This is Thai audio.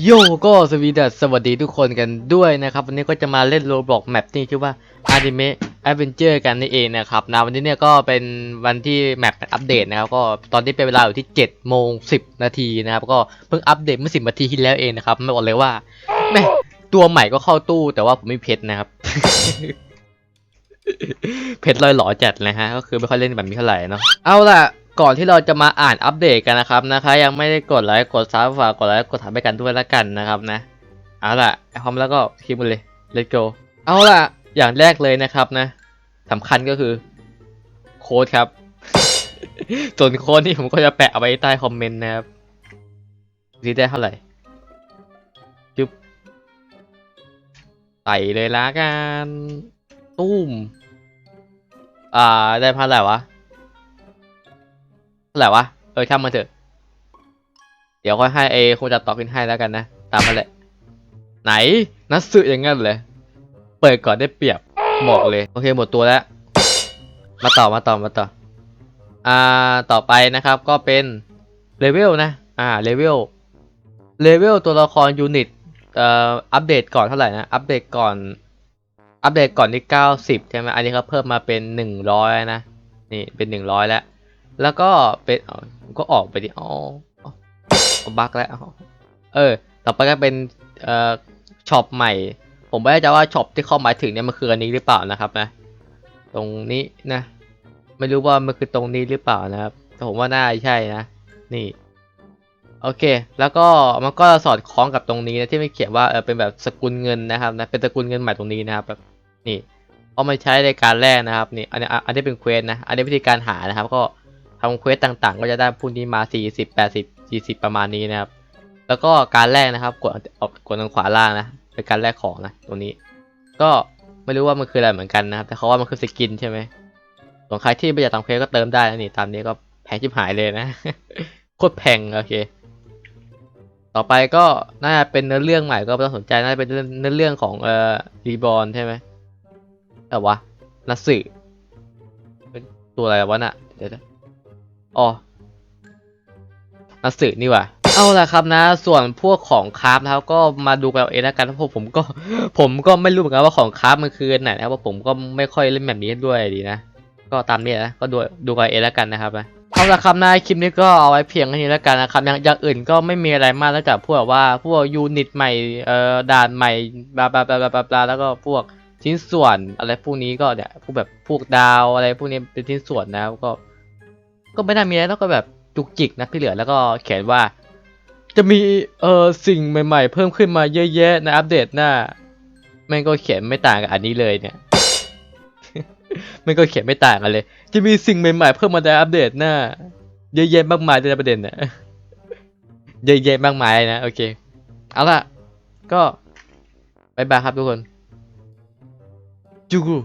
โยก็สวีดัสสวัสดีทุกคนกันด้วยนะครับ วันนี้ก็จะมาเล่นโรบล็อกแมปที่ชื่อว่า Anime Adventure กันนี่เองนะครับนะวันนี้เนี่ยก็เป็นวันที่แมปอัปเดตนะครับ ก็ตอนนี้เป็นเวลาอยู่ที่7โมง10 นาทีนะครับ ก็เพิ่งอัปเดตเมื่อ 10 นาทีที่แล้วเองนะครับ ไม่บอกเลยว่าแม่ตัวใหม่ก็เข้าตู้แต่ว่าผมไม่เพชรนะครับ เพชรลอยหล่อจัดเลยฮะก็คือไม่ค่อยเล่นแบบนี้เท่าไหร่เนาะเอาล่ะ ก่อนที่เราจะมาอ่านอัปเดตกันนะครับนะคะ ยังไม่ได้กดไลค์กดซับฝากกดไลค์กดถามไปกันด้วยละกันนะครับนะเอาล่ะพร้อมแล้วก็คลิปเลย let's go เอาล่ะ อย่างแรกเลยนะครับนะสำคัญก็คือ โค้ดครับ ส่วนโค้ดนี่ผมก็จะแปะเอาไว้ใต้คอมเมนต์นะครับดีได้เท่าไหร่จุ๊บใส่เลยละกันตุ้ม อ่า ได้พันอะไรวะ เท่าไหร่วะ เออช่างมันเถอะ เดี๋ยวค่อยให้ไอ้คนจัดต่อขึ้นให้แล้วกันนะ ตามมาแหละไหน นัดสึออย่างงั้นเลย เปิดก่อนได้เปรียบบอกเลย โอเคหมดตัวแล้ว มาต่อมาต่อมาต่อ อ่า ต่อไปนะครับก็เป็นเลเวลนะ อ่า เลเวล เลเวลตัวละครยูนิต เอ่อ อัปเดตก่อนเท่าไหร่นะ อัปเดตก่อน อัปเดตก่อนที่90ใช่ไหมอันนี้เขาเพิ่มมาเป็น100นะ นี่เป็น100แล้ว แล้วก็เป็นก็ออกไปดิอ๋ออ๋อบั๊กแล้วเออ ต่อไปก็เป็นเอ่อช็อปใหม่ ผมไม่แน่ใจว่าช็อปที่เขาหมายถึงเนี่ยมันคืออันนี้หรือเปล่านะครับนะ ตรงนี้นะ ไม่รู้ว่ามันคือตรงนี้หรือเปล่านะครับแต่ผมว่าน่าใช่นะ นี่ โอเค แล้วก็มันก็สอดคล้องกับตรงนี้นะที่ไม่เขียนว่าเออเป็นแบบสกุลเงินนะครับนะเป็นสกุลเงินใหม่ตรงนี้นะครับแบบนี่เอามาใช้ในการแรกนะครับนี่อันนี้อันนี้เป็นเควสนะ อันนี้วิธีการหานะครับ ก็ ทำเควสต่างๆ ก็จะได้พวกนี้มา 40 80 40 ประมาณนี้นะครับ แล้วก็การแรกนะครับกดออกกดทางขวาล่างนะเป็นการแรกของนะตรงนี้ ก็ไม่รู้ว่ามันคืออะไรเหมือนกันนะครับ แต่เขาว่ามันคือสกินใช่ไหมส่วนใครที่ไม่อยากทำเควสก็เติมได้นะนี่ตามนี้ก็แพงชิบหายเลยนะโคตรแพงโอเค ต่อไปก็น่าจะเป็นเนื้อเรื่องใหม่ก็ไม่ต้องสนใจน่าจะเป็นเนื้อเรื่องของเอ่อรีบอลใช่ไหมแต่วะนัสสึเป็นตัวอะไรวะน่ะเดี๋ยว อ๋อนัสสึนี่ว่าเอาละครับนะ ส่วนพวกของคราฟนะครับก็มาดูกันเอาเองแล้วกันเพราะผมก็ผมก็ไม่รู้เหมือนกันว่าของคราฟมันคืออันไหนนะครับเพราะผมก็ไม่ค่อยเล่นแบบนี้ด้วยดีนะก็ตามนี้นะก็ดูดูกันเองแล้วกันนะครับนะเอาละครับนะคลิปนี้ก็เอาไว้เพียงแค่นี้แล้วกันนะครับอย่างอย่างอื่นก็ไม่มีอะไรมากนอกจากพวกว่าพวกยูนิตใหม่เอ่อด่านใหม่บลาบลาบลาบลาบลาแล้วก็พวกชิ้นส่วนอะไรพวกนี้ก็เนี่ยพวกแบบพวกดาวอะไรพวกนี้เป็นชิ้นส่วนนะก็ ก็ไม่น่ามีอะไรแล้วก็แบบจุกจิกนะที่เหลือแล้วก็เขียนว่า จะมีเอ่อสิ่งใหม่ ๆ เพิ่มขึ้นมาเยอะแยะในอัปเดตหน้าแม่งก็เขียนไม่ต่างกับอันนี้เลยเนี่ยมันก็เขียนไม่ต่างกันเลย จะมีสิ่งใหม่ๆเพิ่มมาในอัปเดตหน้าเยอะแยะมากมายในประเด็นเนี่ยเยอะแยะมากมายนะโอเคเอาล่ะก็บายบายครับทุกคนจูกู